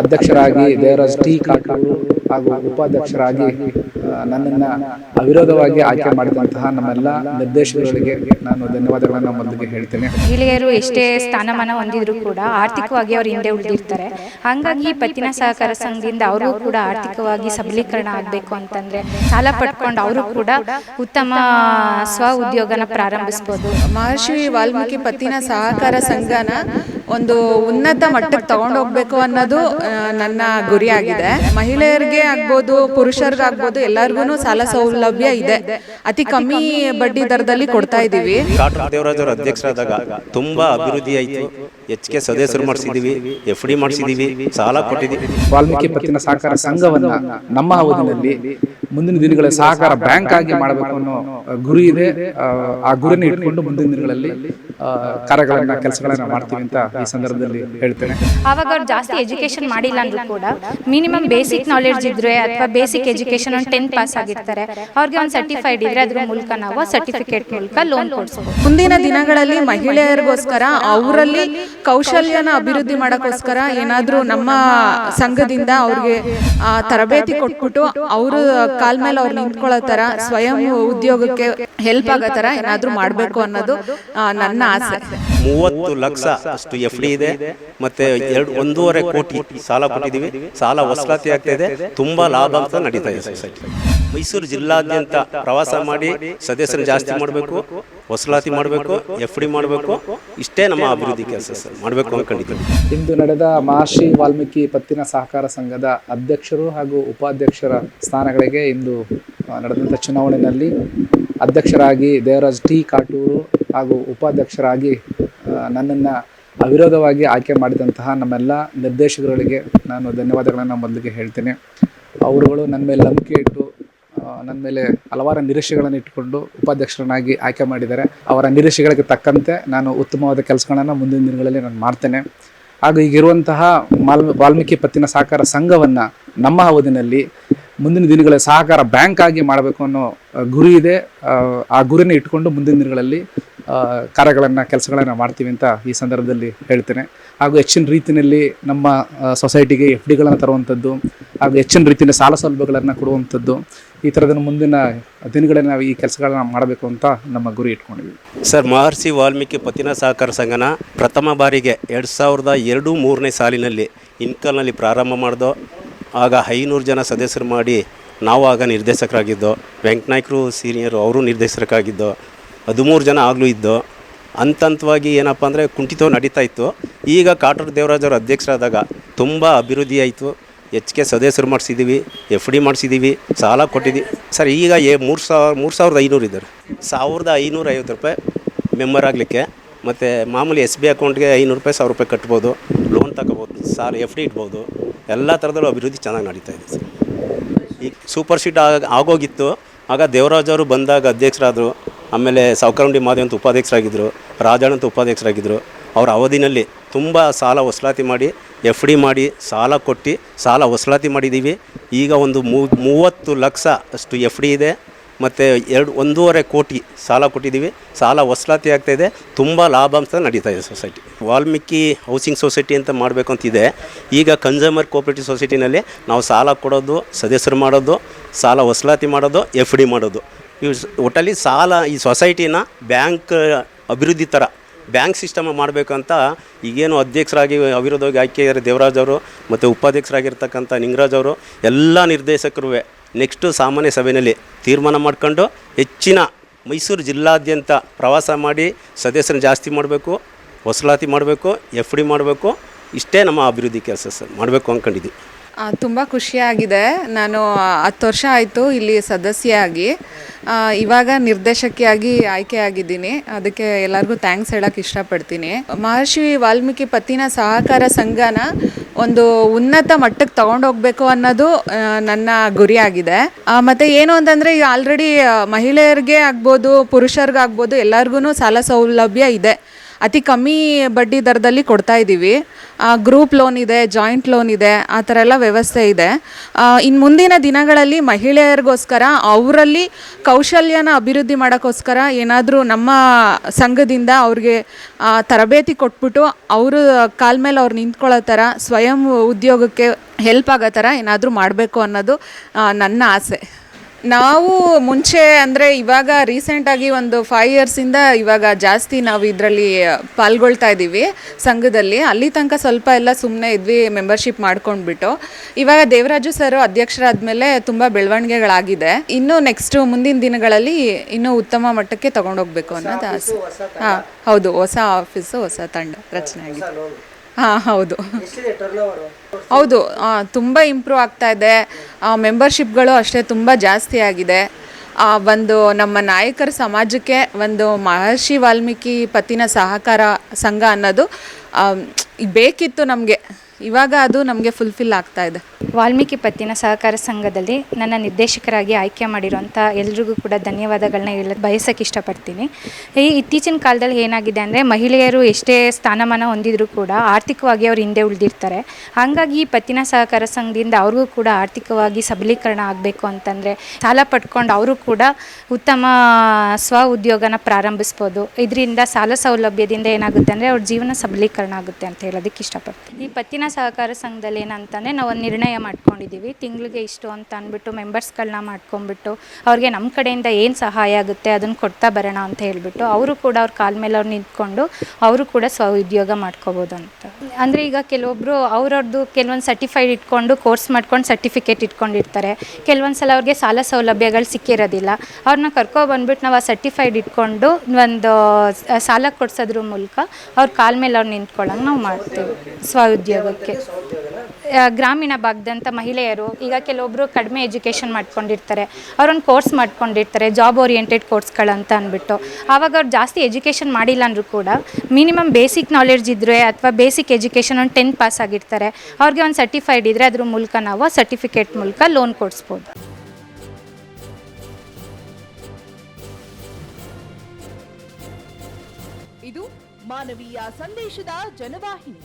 ಅಧ್ಯಕ್ಷರಾಗಿ ದೇವರಾಜ್ ಟಿ. ಕಾಟೂರು ಹಾಗೂ ಉಪಾಧ್ಯಕ್ಷರಾಗಿ ನನ್ನನ್ನ ಅವಿರೋಧವಾಗಿ ಆಯ್ಕೆ ಮಾಡಿದಂತಹ ನಮ್ಮೆಲ್ಲ ನಿರ್ದೇಶಕರಿಗೆ ನಾನು ಧನ್ಯವಾದಗಳನ್ನು ಮೊದಲಿಗೆ ಹೇಳ್ತೇನೆ. ಮಹಿಳೆಯರು ಎಷ್ಟೇ ಸ್ಥಾನಮಾನ ಹೊಂದಿದ್ರು ಕೂಡ ಆರ್ಥಿಕವಾಗಿ ಅವರು ಹಿಂದೆ ಉಳಿದಿರ್ತಾರೆ. ಹಾಗಾಗಿ ಪತ್ತಿನ ಸಹಕಾರ ಸಂಘದಿಂದ ಅವರು ಕೂಡ ಆರ್ಥಿಕವಾಗಿ ಸಬಲೀಕರಣ ಆಗಬೇಕು ಅಂತಂದ್ರೆ ಸಾಲ ಪಡ್ಕೊಂಡು ಅವರು ಕೂಡ ಉತ್ತಮ ಸ್ವ ಉದ್ಯೋಗನ ಪ್ರಾರಂಭಿಸ್ಬೋದು. ಮಹರ್ಷಿ ವಾಲ್ಮೀಕಿ ಪತ್ತಿನ ಸಹಕಾರ ಸಂಘನ ಒಂದು ಉನ್ನತ ಮಟ್ಟಕ್ಕೆ ತಗೊಂಡೋಗ್ಬೇಕು ಅನ್ನೋದು ನನ್ನ ನನ್ನ ಗುರಿಯಾಗಿದೆ. ಮಹಿಳೆಯರಿಗೆ ಆಗ್ಬೋದು ಪುರುಷರಿಗಾಗ್ಬೋದು ಎಲ್ಲರಿಗೂ ಸಾಲ ಸೌಲಭ್ಯ ಇದೆ. ಅತಿ ಕಮ್ಮಿ ಬಡ್ಡಿ ದರದಲ್ಲಿ ಕೊಡ್ತಾ ಇದ್ದೀವಿ. ಕಾಟೂರು ದೇವರಾಜ್ ಅವರು ಅಧ್ಯಕ್ಷರಾದಾಗ ತುಂಬಾ ಅಭಿವೃದ್ಧಿ ಆಯಿತು. ಕೆ ಸದಸ್ಯರು ಮಾಡಿಸಿದೀವಿ ಎಫ್ ಡಿ ಮಾಡಿಸಿದೀವಿ ಸಾಲ ಕೊಟ್ಟಿದ್ದೀವಿ ವಾಲ್ಮೀಕಿ ಪತ್ತಿನ ಸಹಕಾರ ಸಂಘವನ್ನ ನಮ್ಮ ಅವಧಿನಲ್ಲಿ ಮುಂದಿನ ದಿನಗಳ ಸಹಕಾರ ಬ್ಯಾಂಕ್ ಆಗಿ ಮಾಡಬೇಕು ಅನ್ನೋ ಗುರಿ ಇದೆ. ಆ, ಗುರಿನ ಇಟ್ಕೊಂಡು ಮುಂದಿನ ದಿನಗಳಲ್ಲಿ ಕಾರ್ಯಗಳನ್ನ ಕೆಲಸಗಳನ್ನ ಮಾಡ್ತೀವಿ ಅಂತ ಈ ಸಂದರ್ಭದಲ್ಲಿ ಹೇಳ್ತೇನೆ. ಅವಾಗ ಅವ್ರು ಜಾಸ್ತಿ ಎಜುಕೇಶನ್ ಮಾಡಿಲ್ಲ ಅಂದ್ರೂ ಕೂಡ ಮಿನಿಮಮ್ ಬೇಸಿಕ್ ನಾಲೆಡ್ಜ್ ಇದ್ರೆ ಅಥವಾ ಬೇಸಿಕ್ ಎಜುಕೇಶನ್ ಒಂದು ಟೆಂತ್ ಪಾಸ್ ಆಗಿರ್ತಾರೆ ಅವ್ರಿಗೆ ಒಂದು ಸರ್ಟಿಫೈಡ್ ಇದ್ರೆ ಅದ್ರ ಮೂಲಕ ನಾವು ಸರ್ಟಿಫಿಕೇಟ್ ಮೂಲಕ ಲೋನ್ ಕೊಡಿಸಬಹುದು ಮುಂದಿನ ದಿನಗಳಲ್ಲಿ ಮಹಿಳೆಯರಿಗೋಸ್ಕರ ಅವರಲ್ಲಿ ಕೌಶಲ್ಯನ ಅಭಿವೃದ್ಧಿ ಮಾಡೋಕ್ಕೋಸ್ಕರ ಏನಾದರೂ ನಮ್ಮ ಸಂಘದಿಂದ ಅವ್ರಿಗೆ ತರಬೇತಿ ಕೊಟ್ಬಿಟ್ಟು ಅವರು ಕಾಲ್ ಮೇಲೆ ಅವ್ರು ನಿಂತ್ಕೊಳ್ಳೋ ತರ ಸ್ವಯಂ ಉದ್ಯೋಗಕ್ಕೆ ಹೆಲ್ಪ್ ಆಗೋ ತರ ಏನಾದ್ರೂ ಮಾಡಬೇಕು ಅನ್ನೋದು ನನ್ನ ಆಸೆ. ಮೂವತ್ತು ಲಕ್ಷ ಅಷ್ಟು ಎಫ್ ಡಿ ಇದೆ ಮತ್ತೆ ಎರಡು ಒಂದೂವರೆ ಕೋಟಿ ಸಾಲ ಕೊಟ್ಟಿದ್ದೀವಿ. ಸಾಲ ವಸೂಲಾತಿ ಆಗ್ತಾ ಇದೆ. ತುಂಬಾ ಲಾಭ ಅಂತ ನಡೀತಾ ಇದೆ ಸೊಸೈಟಿ ಮೈಸೂರು ಜಿಲ್ಲಾದ್ಯಂತ ಪ್ರವಾಸ ಮಾಡಿ ಸದಸ್ಯರು ಜಾಸ್ತಿ ಮಾಡಬೇಕು ವಸೂಲಾತಿ ಮಾಡಬೇಕು, ಎಫ್ ಡಿ ಮಾಡಬೇಕು, ಇಷ್ಟೇ ನಮ್ಮ ಅಭಿವೃದ್ಧಿ ಕೆಲಸ ಸರ್. ಮಾಡಬೇಕು ಅನ್ಕೊಂಡಿದ್ದೀವಿ ಇಂದು ನಡೆದ ಮಹರ್ಷಿ ವಾಲ್ಮೀಕಿ ಪತ್ತಿನ ಸಹಕಾರ ಸಂಘದ ಅಧ್ಯಕ್ಷರು ಹಾಗೂ ಉಪಾಧ್ಯಕ್ಷರ ಸ್ಥಾನಗಳಿಗೆ ಇಂದು ನಡೆದಂಥ ಚುನಾವಣೆಯಲ್ಲಿ ಅಧ್ಯಕ್ಷರಾಗಿ ದೇವರಾಜ್ ಟಿ ಕಾಟೂರು ಹಾಗೂ ಉಪಾಧ್ಯಕ್ಷರಾಗಿ ನನ್ನನ್ನು ಅವಿರೋಧವಾಗಿ ಆಯ್ಕೆ ಮಾಡಿದಂತಹ ನಮ್ಮೆಲ್ಲ ನಿರ್ದೇಶಕರುಗಳಿಗೆ ನಾನು ಧನ್ಯವಾದಗಳನ್ನು ಮೊದಲಿಗೆ ಹೇಳ್ತೇನೆ. ಅವರುಗಳು ನನ್ನ ಮೇಲೆ ನಂಬಿಕೆ ಇಟ್ಟು ನನ್ನ ಮೇಲೆ ಹಲವಾರು ನಿರೀಕ್ಷೆಗಳನ್ನು ಇಟ್ಟುಕೊಂಡು ಉಪಾಧ್ಯಕ್ಷರನ್ನಾಗಿ ಆಯ್ಕೆ ಮಾಡಿದ್ದಾರೆ. ಅವರ ನಿರೀಕ್ಷೆಗಳಿಗೆ ತಕ್ಕಂತೆ ನಾನು ಉತ್ತಮವಾದ ಕೆಲಸಗಳನ್ನು ಮುಂದಿನ ದಿನಗಳಲ್ಲಿ ನಾನು ಮಾಡ್ತೇನೆ. ಹಾಗೂ ಈಗಿರುವಂತಹ ಮಾಲ್ ವಾಲ್ಮೀಕಿ ಪತ್ತಿನ ಸಹಕಾರ ಸಂಘವನ್ನು ನಮ್ಮ ಅವಧಿನಲ್ಲಿ ಮುಂದಿನ ದಿನಗಳಲ್ಲಿ ಸಹಕಾರ ಬ್ಯಾಂಕ್ ಆಗಿ ಮಾಡಬೇಕು ಅನ್ನೋ ಗುರಿ ಇದೆ. ಆ, ಗುರಿನ ಇಟ್ಕೊಂಡು ಮುಂದಿನ ದಿನಗಳಲ್ಲಿ ಕಾರ್ಯಗಳನ್ನು, ಕೆಲಸಗಳನ್ನು ಮಾಡ್ತೀವಿ ಅಂತ ಈ ಸಂದರ್ಭದಲ್ಲಿ ಹೇಳ್ತೇನೆ. ಹಾಗೂ ಹೆಚ್ಚಿನ ರೀತಿಯಲ್ಲಿ ನಮ್ಮ ಸೊಸೈಟಿಗೆ ಎಫ್ ಡಿಗಳನ್ನು ತರುವಂಥದ್ದು, ಹಾಗೂ ಹೆಚ್ಚಿನ ರೀತಿಯ ಸಾಲ ಸೌಲಭ್ಯಗಳನ್ನು ಕೊಡುವಂಥದ್ದು, ಈ ಥರದ ಮುಂದಿನ ದಿನಗಳಲ್ಲಿ ನಾವು ಈ ಕೆಲಸಗಳನ್ನ ಮಾಡಬೇಕು ಅಂತ ನಮ್ಮ ಗುರಿ ಇಟ್ಕೊಂಡಿದ್ದೀವಿ. ಸರ್, ಮಹರ್ಷಿ ವಾಲ್ಮೀಕಿ ಪತ್ತಿನ ಸಹಕಾರ ಸಂಘನ ಪ್ರಥಮ ಬಾರಿಗೆ ಎರಡು ಸಾವಿರದ ಎರಡು ಮೂರನೇ ಸಾಲಿನಲ್ಲಿ ಇನ್ಕಲ್ನಲ್ಲಿ ಪ್ರಾರಂಭ ಮಾಡಿದೋ, ಆಗ ಐನೂರು ಜನ ಸದಸ್ಯರು ಮಾಡಿ ನಾವು ಆಗ ನಿರ್ದೇಶಕರಾಗಿದ್ದೋ, ವೆಂಕಟನಾಯ್ಕರು ಸೀನಿಯರು ಅವರು ನಿರ್ದೇಶಕರಾಗಿದ್ದೋ ಹದಿಮೂರು ಜನ ಆಗಲೂ ಇದ್ದು ಹಂತ ಹಂತವಾಗಿ ಏನಪ್ಪ ಅಂದರೆ ಕುಂಠಿತ ನಡೀತಾ ಇತ್ತು. ಈಗ ಕಾಟೂರು ದೇವರಾಜವ್ರ ಅಧ್ಯಕ್ಷರಾದಾಗ ತುಂಬ ಅಭಿವೃದ್ಧಿ ಆಯಿತು. ಎಚ್ ಕೆ ಸದಸ್ಯರು ಮಾಡಿಸಿದ್ದೀವಿ ಎಫ್ ಡಿ ಮಾಡಿಸಿದ್ದೀವಿ ಸಾಲ ಕೊಟ್ಟಿದ್ದೀವಿ ಸರ್, ಈಗ ಏ ಮೂರು ಸಾವಿರ ಮೂರು ಸಾವಿರದ ಐನೂರು ಇದ್ದಾರೆ. ಸಾವಿರದ ಐನೂರ ಐವತ್ತು ರೂಪಾಯಿ ಮೆಂಬರ್ ಆಗಲಿಕ್ಕೆ, ಮತ್ತು ಮಾಮೂಲಿ ಎಸ್ ಬಿ ಅಕೌಂಟ್ಗೆ ಐನೂರು ರೂಪಾಯಿ, ಸಾವಿರ ರೂಪಾಯಿ ಕಟ್ಬೋದು, ಲೋನ್ ತಗೋಬೋದು, ಸಾಲ, ಎಫ್ ಡಿ ಇಡ್ಬೋದು. ಎಲ್ಲ ಥರದಲ್ಲೂ ಅಭಿವೃದ್ಧಿ ಚೆನ್ನಾಗಿ ನಡೀತಾ ಇದೆ ಸರ್. ಈಗ ಸೂಪರ್ ಶೀಟ್ ಆಗ, ಆಗೋಗಿತ್ತು. ಆಗ ದೇವರಾಜವರು ಬಂದಾಗ ಅಧ್ಯಕ್ಷರಾದರು ಆಮೇಲೆ ಸಾವುಕಾರುಂಡಿ ಮಾದೇವ್ ಅಂತ ಉಪಾಧ್ಯಕ್ಷರಾಗಿದ್ದರು ರಾಜಣ್ಣ ಅಂತ ಉಪಾಧ್ಯಕ್ಷರಾಗಿದ್ದರು ಅವರ ಅವಧಿನಲ್ಲಿ ತುಂಬ ಸಾಲ ವಸೂಲಾತಿ ಮಾಡಿ, ಎಫ್ ಡಿ ಮಾಡಿ, ಸಾಲ ಕೊಟ್ಟು ಸಾಲ ವಸೂಲಾತಿ ಮಾಡಿದ್ದೀವಿ ಈಗ ಒಂದು ಮೂವತ್ತು ಲಕ್ಷ ಅಷ್ಟು ಎಫ್ ಡಿ ಇದೆ. ಮತ್ತು ಎರಡು, ಒಂದೂವರೆ ಕೋಟಿ ಸಾಲ ಕೊಟ್ಟಿದ್ದೀವಿ ಸಾಲ ವಸೂಲಾತಿ ಆಗ್ತಾಯಿದೆ ತುಂಬ ಲಾಭಾಂಶ ನಡೀತಾ ಇದೆ ಸೊಸೈಟಿ. ವಾಲ್ಮೀಕಿ ಹೌಸಿಂಗ್ ಸೊಸೈಟಿ ಅಂತ ಮಾಡಬೇಕು ಅಂತಿದೆ ಈಗ ಕನ್ಸ್ಯೂಮರ್ ಕೋಆಪರೇಟಿವ್ ಸೊಸೈಟಿನಲ್ಲಿ ನಾವು ಸಾಲ ಕೊಡೋದು, ಸದಸ್ಯರು ಮಾಡೋದು, ಸಾಲ ವಸೂಲಾತಿ ಮಾಡೋದು, ಎಫ್ ಡಿ ಮಾಡೋದು. ಇವು ಒಟ್ಟಲ್ಲಿ ಸಾಲ ಈ ಸೊಸೈಟಿನ ಬ್ಯಾಂಕ್ ಅಭಿವೃದ್ಧಿ ಥರ, ಬ್ಯಾಂಕ್ ಸಿಸ್ಟಮ್ ಮಾಡಬೇಕಂತ ಈಗೇನು ಅಧ್ಯಕ್ಷರಾಗಿ ಅವಿರೋಧವಾಗಿ ಆಯ್ಕೆಯಾಗಿರೋ ದೇವರಾಜ್ ಅವರು ಮತ್ತು ಉಪಾಧ್ಯಕ್ಷರಾಗಿರ್ತಕ್ಕಂಥ ನಿಂಗರಾಜ್ ಅವರು, ಎಲ್ಲ ನಿರ್ದೇಶಕರು ನೆಕ್ಸ್ಟು ಸಾಮಾನ್ಯ ಸಭೆಯಲ್ಲಿ ತೀರ್ಮಾನ ಮಾಡ್ಕೊಂಡು ಹೆಚ್ಚಿನ ಮೈಸೂರು ಜಿಲ್ಲಾದ್ಯಂತ ಪ್ರವಾಸ ಮಾಡಿ ಸದಸ್ಯರನ್ನ ಜಾಸ್ತಿ ಮಾಡಬೇಕು ವಸೂಲಾತಿ ಮಾಡಬೇಕು, ಎಫ್ ಡಿ ಮಾಡಬೇಕು, ಇಷ್ಟೇ ನಮ್ಮ ಅಭಿವೃದ್ಧಿ ಕೆಲಸ ಸರ್, ಮಾಡಬೇಕು ಅಂದ್ಕೊಂಡಿದ್ದೀವಿ. ತುಂಬ ಖುಷಿಯಾಗಿದೆ. ನಾನು ಹತ್ತು ವರ್ಷ ಆಯಿತು ಇಲ್ಲಿ ಸದಸ್ಯೆಯಾಗಿ ಇವಾಗ ನಿರ್ದೇಶಕಿಯಾಗಿ ಆಯ್ಕೆಯಾಗಿದ್ದೀನಿ ಅದಕ್ಕೆ ಎಲ್ಲರಿಗೂ ಥ್ಯಾಂಕ್ಸ್ ಹೇಳಕ್ಕೆ ಇಷ್ಟಪಡ್ತೀನಿ. ಮಹರ್ಷಿ ವಾಲ್ಮೀಕಿ ಪತ್ತಿನ ಸಹಕಾರ ಸಂಘನ ಒಂದು ಉನ್ನತ ಮಟ್ಟಕ್ಕೆ ತಗೊಂಡೋಗ್ಬೇಕು ಅನ್ನೋದು ನನ್ನ ಗುರಿಯಾಗಿದೆ ಮತ್ತೆ ಏನು ಅಂತಂದರೆ, ಈಗ ಆಲ್ರೆಡಿ ಮಹಿಳೆಯರಿಗೆ ಆಗ್ಬೋದು, ಪುರುಷರಿಗಾಗ್ಬೋದು ಎಲ್ಲರಿಗೂ ಸಾಲ ಸೌಲಭ್ಯ ಇದೆ. ಅತಿ ಕಮ್ಮಿ ಬಡ್ಡಿ ದರದಲ್ಲಿ ಕೊಡ್ತಾ ಇದ್ದೀವಿ. ಗ್ರೂಪ್ ಲೋನ್ ಇದೆ ಜಾಯಿಂಟ್ ಲೋನ್ ಇದೆ, ಆ ಥರ ಎಲ್ಲ ವ್ಯವಸ್ಥೆ ಇದೆ. ಇನ್ನು ಮುಂದಿನ ದಿನಗಳಲ್ಲಿ ಮಹಿಳೆಯರಿಗೋಸ್ಕರ, ಅವರಲ್ಲಿ ಕೌಶಲ್ಯನ ಅಭಿವೃದ್ಧಿ ಮಾಡೋಕ್ಕೋಸ್ಕರ ಏನಾದರೂ ನಮ್ಮ ಸಂಘದಿಂದ ಅವ್ರಿಗೆ ತರಬೇತಿ ಕೊಟ್ಬಿಟ್ಟು ಅವರು ಕಾಲ ಮೇಲೆ ಅವ್ರು ನಿಂತ್ಕೊಳ್ಳೋ ಥರ, ಸ್ವಯಂ ಉದ್ಯೋಗಕ್ಕೆ ಹೆಲ್ಪ್ ಆಗೋ ಥರ ಏನಾದರೂ ಮಾಡಬೇಕು ಅನ್ನೋದು ನನ್ನ ಆಸೆ. ನಾವು ಮುಂಚೆ ಅಂದರೆ ಇವಾಗ ರೀಸೆಂಟಾಗಿ ಒಂದು ಫೈವ್ ಇಯರ್ಸಿಂದ ಇವಾಗ ಜಾಸ್ತಿ ನಾವು ಇದರಲ್ಲಿ ಪಾಲ್ಗೊಳ್ತಾ ಇದ್ದೀವಿ ಸಂಘದಲ್ಲಿ. ಅಲ್ಲಿ ತನಕ ಸ್ವಲ್ಪ ಎಲ್ಲ ಸುಮ್ಮನೆ ಇದ್ವಿ ಮೆಂಬರ್ಶಿಪ್ ಮಾಡ್ಕೊಂಡ್ಬಿಟ್ಟು. ಇವಾಗ ದೇವರಾಜು ಸರ್ ಅಧ್ಯಕ್ಷರಾದ್ಮೇಲೆ ತುಂಬ ಬೆಳವಣಿಗೆಗಳಾಗಿದೆ. ಇನ್ನು ನೆಕ್ಸ್ಟ್ ಮುಂದಿನ ದಿನಗಳಲ್ಲಿ ಇನ್ನೂ ಉತ್ತಮ ಮಟ್ಟಕ್ಕೆ ತಗೊಂಡೋಗ್ಬೇಕು ಅನ್ನೋದು ಆಸೆ ಹಾಂ ಹೌದು ಹೊಸ ಆಫೀಸು ಹೊಸ ತಂಡ ರಚನೆ ಆಗಿದೆ. ಹಾಂ, ಹೌದು. ಹೌದು ತುಂಬ ಇಂಪ್ರೂವ್ ಆಗ್ತಾ ಇದೆ. ಮೆಂಬರ್ಶಿಪ್ಗಳು ಅಷ್ಟೇ ತುಂಬ ಜಾಸ್ತಿ ಆಗಿದೆ. ಒಂದು ನಮ್ಮ ನಾಯಕರ ಸಮಾಜಕ್ಕೆ ಒಂದು ಮಹರ್ಷಿ ವಾಲ್ಮೀಕಿ ಪತ್ತಿನ ಸಹಕಾರ ಸಂಘ ಅನ್ನೋದು ಬೇಕಿತ್ತು ನಮಗೆ. ಇವಾಗ ಅದು ನಮಗೆ ಫುಲ್ಫಿಲ್ ಆಗ್ತಾ ಇದೆ. ವಾಲ್ಮೀಕಿ ಪತ್ತಿನ ಸಹಕಾರ ಸಂಘದಲ್ಲಿ ನನ್ನ ನಿರ್ದೇಶಕರಾಗಿ ಆಯ್ಕೆ ಮಾಡಿರೋಂಥ ಎಲ್ರಿಗೂ ಕೂಡ ಧನ್ಯವಾದಗಳನ್ನ ಹೇಳ ಬಯಸಕ್ಕೆ ಇಷ್ಟಪಡ್ತೀನಿ. ಈ ಇತ್ತೀಚಿನ ಕಾಲದಲ್ಲಿ ಏನಾಗಿದೆ ಅಂದರೆ ಮಹಿಳೆಯರು ಎಷ್ಟೇ ಸ್ಥಾನಮಾನ ಹೊಂದಿದರೂ ಕೂಡ ಆರ್ಥಿಕವಾಗಿ ಅವ್ರು ಹಿಂದೆ ಉಳಿದಿರ್ತಾರೆ. ಹಾಗಾಗಿ ಈ ಪತ್ತಿನ ಸಹಕಾರ ಸಂಘದಿಂದ ಅವ್ರಿಗೂ ಕೂಡ ಆರ್ಥಿಕವಾಗಿ ಸಬಲೀಕರಣ ಆಗಬೇಕು ಅಂತಂದರೆ ಸಾಲ ಪಡ್ಕೊಂಡು ಅವರು ಕೂಡ ಉತ್ತಮ ಸ್ವ ಉದ್ಯೋಗನ ಪ್ರಾರಂಭಿಸ್ಬೋದು. ಇದರಿಂದ ಸಾಲ ಸೌಲಭ್ಯದಿಂದ ಏನಾಗುತ್ತೆ ಅಂದರೆ ಅವ್ರ ಜೀವನ ಸಬಲೀಕರಣ ಆಗುತ್ತೆ ಅಂತ ಹೇಳೋದಕ್ಕೆ ಇಷ್ಟಪಡ್ತೀನಿ. ಈ ಪತ್ತಿನ ಸಹಕಾರ ಸಂಘದಲ್ಲಿ ಏನಂತಂದರೆ ನಾವು ಒಂದು ನಿರ್ಣಯ ಮಾಡ್ಕೊಂಡಿದ್ದೀವಿ. ತಿಂಗಳಿಗೆ ಇಷ್ಟು ಅಂತ ಅಂದ್ಬಿಟ್ಟು ಮೆಂಬರ್ಸ್ಗಳನ್ನ ಮಾಡ್ಕೊಂಡ್ಬಿಟ್ಟು ಅವ್ರಿಗೆ ನಮ್ಮ ಕಡೆಯಿಂದ ಏನು ಸಹಾಯ ಆಗುತ್ತೆ ಅದನ್ನು ಕೊಡ್ತಾ ಬರೋಣ ಅಂತ ಹೇಳ್ಬಿಟ್ಟು ಅವರು ಕೂಡ ಅವ್ರ ಕಾಲ ಮೇಲೆ ಅವ್ರು ನಿಂತ್ಕೊಂಡು ಅವರು ಕೂಡ ಸ್ವ ಉದ್ಯೋಗ ಮಾಡ್ಕೋಬೋದು ಅಂತ. ಅಂದರೆ ಈಗ ಕೆಲವೊಬ್ಬರು ಅವ್ರವ್ರದ್ದು ಕೆಲವೊಂದು ಸರ್ಟಿಫೈಡ್ ಇಟ್ಕೊಂಡು ಕೋರ್ಸ್ ಮಾಡ್ಕೊಂಡು ಸರ್ಟಿಫಿಕೇಟ್ ಇಟ್ಕೊಂಡಿರ್ತಾರೆ. ಕೆಲವೊಂದು ಸಲ ಅವ್ರಿಗೆ ಸಾಲ ಸೌಲಭ್ಯಗಳು ಸಿಕ್ಕಿರೋದಿಲ್ಲ. ಅವ್ರನ್ನ ಕರ್ಕೊ ಬಂದ್ಬಿಟ್ಟು ನಾವು ಆ ಸರ್ಟಿಫೈಡ್ ಇಟ್ಕೊಂಡು ಒಂದು ಸಾಲ ಕೊಡ್ಸೋದ್ರ ಮೂಲಕ ಅವ್ರ ಕಾಲ ಮೇಲೆ ಅವ್ರು ನಿಂತ್ಕೊಳ್ಳೋಂಗೆ ನಾವು ಮಾಡ್ತೀವಿ. ಸ್ವ ಉದ್ಯೋಗಕ್ಕೆ ಗ್ರಾಮೀಣ ಗ್ರಾಮೀಣ ಭಾಗದಂಥ ಮಹಿಳೆಯರು ಈಗ ಕೆಲವೊಬ್ಬರು ಕಡಿಮೆ ಎಜುಕೇಷನ್ ಮಾಡ್ಕೊಂಡಿರ್ತಾರೆ. ಅವ್ರೊಂದು ಕೋರ್ಸ್ ಮಾಡ್ಕೊಂಡಿರ್ತಾರೆ ಜಾಬ್ ಓರಿಯೆಂಟೆಡ್ ಕೋರ್ಸ್ಗಳಂತ ಅಂದ್ಬಿಟ್ಟು. ಆವಾಗ ಅವ್ರು ಜಾಸ್ತಿ ಎಜುಕೇಷನ್ ಮಾಡಿಲ್ಲ ಅಂದರೂ ಕೂಡ ಮಿನಿಮಮ್ ಬೇಸಿಕ್ ನಾಲೆಡ್ಜ್ ಇದ್ದರೆ ಅಥವಾ ಬೇಸಿಕ್ ಎಜುಕೇಷನ್ ಒಂದು ಟೆಂತ್ ಪಾಸ್ ಆಗಿರ್ತಾರೆ. ಅವ್ರಿಗೆ ಒಂದು ಸರ್ಟಿಫೈಡ್ ಇದ್ದರೆ ಅದ್ರ ಮೂಲಕ ನಾವು ಸರ್ಟಿಫಿಕೇಟ್ ಮೂಲಕ ಲೋನ್ ಕೊಡಿಸ್ಬೋದು. ಇದು ಮಾನವೀಯ ಸಂದೇಶದ ಜನವಾಹಿನಿ.